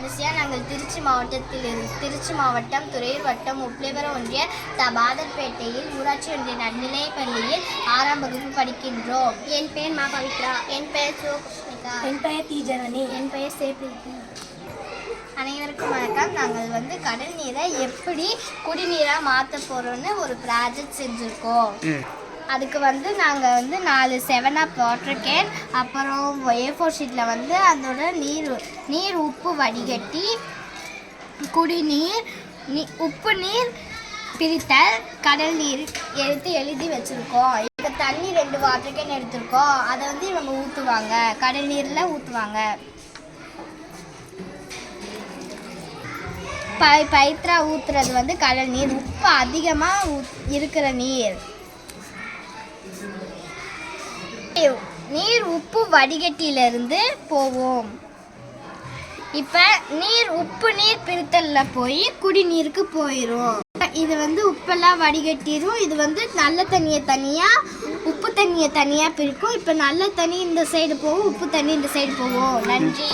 அனுசியா நாங்கள் திருச்சி மாவட்டத்தில் இருந்து திருச்சி மாவட்டம் துறையூர் வட்டம் உப்ளிபுரம் ஒன்றிய தபாதர்பேட்டையில் ஊராட்சி ஒன்றிய நடுநிலைப் பள்ளியில் ஆறாம் வகுப்பு படிக்கின்றோம். என் பெயர் மா பவித்ரா. என் பெயர் சிவகிருஷ்ணிகா என் பெயர் ஜனனி என் பெயர் சேப்ரீத்தி. அனைவருக்கும் வணக்கம். நாங்கள் வந்து கடல் நீரை எப்படி குடிநீராக மாற்ற போகிறோன்னு ஒரு ப்ராஜெக்ட் செஞ்சுருக்கோம். அதுக்கு வந்து நாங்கள் வந்து நாலு செவன் அப் வாட்டர் கேன் அப்புறம் ஏ ஃபோர் ஷீட்டில் வந்து அதோட நீர் நீர் உப்பு வடிகட்டி குடிநீர் நீ உப்பு நீர் பிரித்தல் கடல் நீர் எடுத்து எழுதி வச்சுருக்கோம். இப்போ தண்ணி ரெண்டு வாட்டர் கேன் எடுத்திருக்கோம். அதை வந்து இவங்க ஊற்றுவாங்க கடல் நீரில் ஊற்றுவாங்க பை பைத்ரா ஊற்றுறது வந்து கடல் நீர். உப்பு அதிகமாக இருக்கிற நீர். நீர் உப்பு வடிகட்டியிலிருந்து போவோம். இப்போ நீர் உப்பு நீர் பிரித்தலில் போய் குடிநீருக்கு போயிடும் இது வந்து உப்பெல்லாம் வடிகட்டிடும் இது வந்து நல்ல தண்ணியை தனியாக உப்பு தண்ணியை தனியாக பிரிக்கும். இப்போ நல்ல தண்ணி இந்த சைடு போகும் உப்பு தண்ணி இந்த சைடு போவோம். நன்றி.